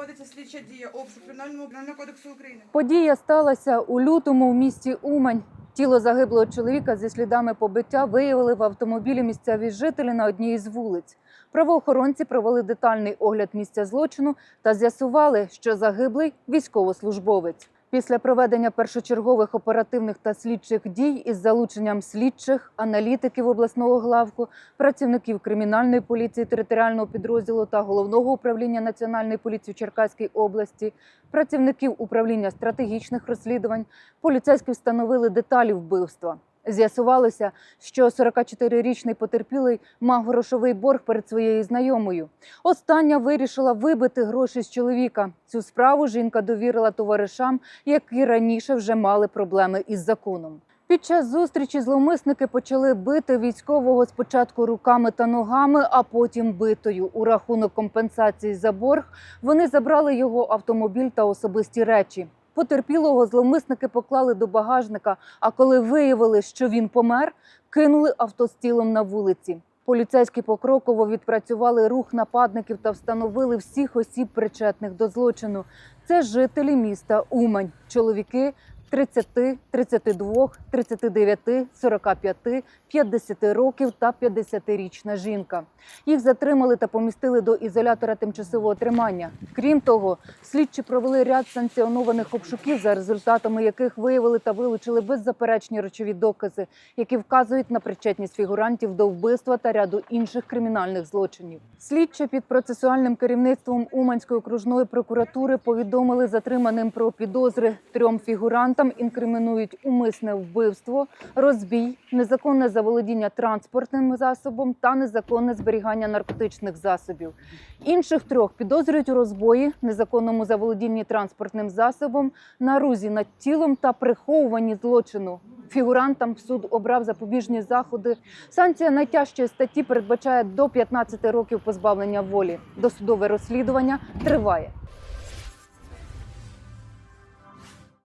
проводиться слідча дія обшук кримінального кримінального кодексу України. Подія сталася у лютому в місті Умань. Тіло загиблого чоловіка зі слідами побиття виявили в автомобілі місцеві жителі на одній із вулиць. Правоохоронці провели детальний огляд місця злочину та з'ясували, що загиблий військовослужбовець. Після проведення першочергових оперативних та слідчих дій із залученням слідчих, аналітиків обласного главку, працівників кримінальної поліції територіального підрозділу та головного управління національної поліції Черкаській області, працівників управління стратегічних розслідувань, поліцейські встановили деталі вбивства. З'ясувалося, що 44-річний потерпілий мав грошовий борг перед своєю знайомою. Остання вирішила вибити гроші з чоловіка. Цю справу жінка довірила товаришам, які раніше вже мали проблеми із законом. Під час зустрічі зловмисники почали бити військового спочатку руками та ногами, а потім битою. У рахунок компенсації за борг вони забрали його автомобіль та особисті речі. Потерпілого зловмисники поклали до багажника, а коли виявили, що він помер, кинули авто з тілом на вулиці. Поліцейські покроково відпрацювали рух нападників та встановили всіх осіб, причетних до злочину. Це жителі міста Умань, чоловіки 30, 32, 39, 45, 50 років та 50-річна жінка. Їх затримали та помістили до ізолятора тимчасового тримання. Крім того, слідчі провели ряд санкціонованих обшуків, за результатами яких виявили та вилучили беззаперечні речові докази, які вказують на причетність фігурантів до вбивства та ряду інших кримінальних злочинів. Слідчі під процесуальним керівництвом Уманської окружної прокуратури повідомили затриманим про підозри трьом фігурантам. Інкримінують умисне вбивство, розбій, незаконне заволодіння транспортним засобом та незаконне зберігання наркотичних засобів. Інших трьох підозрюють у розбої, незаконному заволодінні транспортним засобом, нарузі над тілом та приховуванні злочину. Фігурантам суд обрав запобіжні заходи. Санкція найтяжчої статті передбачає до 15 років позбавлення волі. Досудове розслідування триває.